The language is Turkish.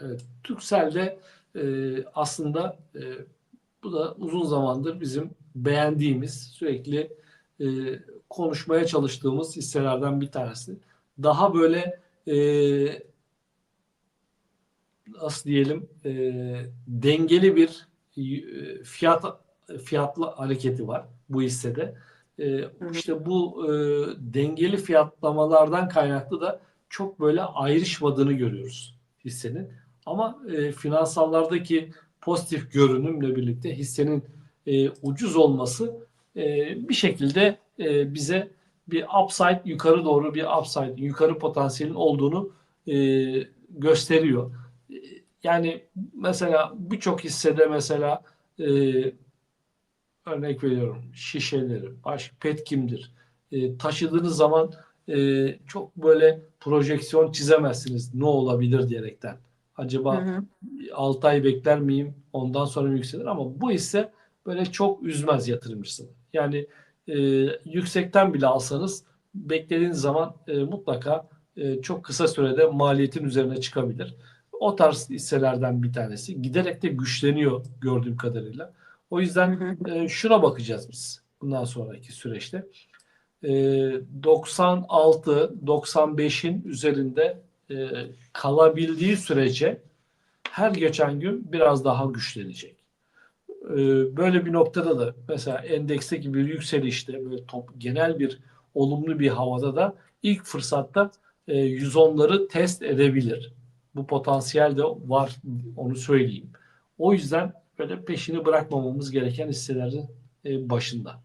Evet, Turkcell'de e, aslında e, bu da uzun zamandır bizim beğendiğimiz, sürekli e, konuşmaya çalıştığımız hisselerden bir tanesi. Daha böyle e, nasıl diyelim e, dengeli bir e, fiyat fiyatlı hareketi var bu hissede. E, işte bu e, dengeli fiyatlamalardan kaynaklı da çok böyle ayrışmadığını görüyoruz hissenin. Ama e, finansallardaki pozitif görünümle birlikte hissenin e, ucuz olması e, bir şekilde e, bize bir upside yukarı doğru bir upside yukarı potansiyelin olduğunu e, gösteriyor. E, Yani mesela birçok hissede mesela e, örnek veriyorum şişeleri, baş petkimdir. E, taşıdığınız zaman e, çok böyle projeksiyon çizemezsiniz ne olabilir diyerekten. Acaba Hı hı. 6 ay bekler miyim? Ondan sonra mı yükselir? Ama bu ise böyle çok üzmez yatırımcısını. Yani e, yüksekten bile alsanız beklediğiniz zaman e, mutlaka e, çok kısa sürede maliyetin üzerine çıkabilir. O tarz hisselerden bir tanesi. Giderek de güçleniyor gördüğüm kadarıyla. O yüzden e, şuna bakacağız biz bundan sonraki süreçte. E, 96-95'in üzerinde e, kalabildiği sürece her geçen gün biraz daha güçlenecek. E, böyle bir noktada da mesela endeksteki bir yükselişte böyle top, genel bir olumlu bir havada da ilk fırsatta e, 110'ları test edebilir. Bu potansiyel de var onu söyleyeyim. O yüzden böyle peşini bırakmamamız gereken hisselerin e, başında.